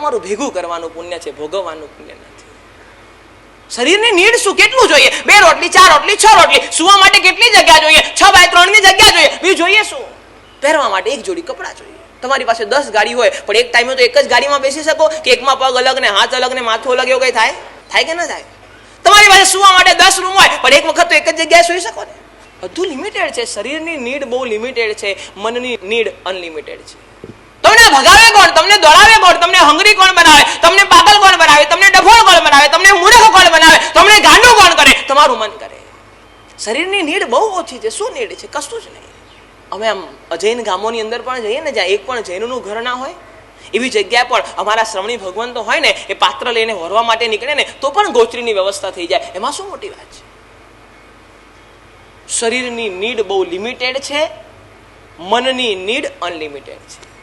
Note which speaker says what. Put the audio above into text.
Speaker 1: તમારું ભેગું કરવાનું પુણ્ય છે, ભોગવવાનું પુણ્ય નથી. શરીરની નીડ શું? કેટલું જોઈએ? બે રોટલી, ચાર રોટલી, છ રોટલી. સુવા માટે કેટલી જગ્યા જોઈએ? છ બાય ત્રણની જગ્યા જોઈએ. બીજું જોઈએ શું? પહેરવા માટે એક જોડી કપડાં જોઈએ. તમારી પાસે દસ ગાડી હોય, પણ એક ટાઈમે તો એક જ ગાડીમાં બેસી શકો. કે એકમાં પગ અલગ ને હાથ અલગ ને માથું અલગ, એવું કઈ થાય? થાય કે ના થાય? તમારી પાસે સુવા માટે દસ રૂમ હોય, પણ એક વખત તો એક જ જગ્યાએ સુઈ શકો ને. બધું લિમિટેડ છે. શરીરની નીડ બહુ લિમિટેડ છે. મનની નીડ અનલિમિટેડ છે. તમને ભગાવે કોણ? તમને દોડાવે કોણ તમને હંગરી કોણ બનાવે, તમને પાગલ કોણ બનાવે, તમને ડફોળ કોણ બનાવે, તમને મૂર્ખ કોણ બનાવે, તમને ગાંડું કોણ કરે, તમારું મન કરે. શરીરની નીડ બહુ ઓછી છે. શું નીડ છે? કશું જ નહીં. અમે આમ અજૈન ગામોની અંદર પણ જઈએ ને, જ્યાં એક પણ જૈનનું ઘર ના હોય, એવી જગ્યા પણ અમારા શ્રવણી ભગવાન તો હોય ને, એ પાત્ર લઈને વરવા માટે નીકળે ને, તો પણ ગોચરીની વ્યવસ્થા થઈ જાય. એમાં શું મોટી વાત છે? શરીરની નીડ બહુ લિમિટેડ છે, મનની નીડ અનલિમિટેડ છે.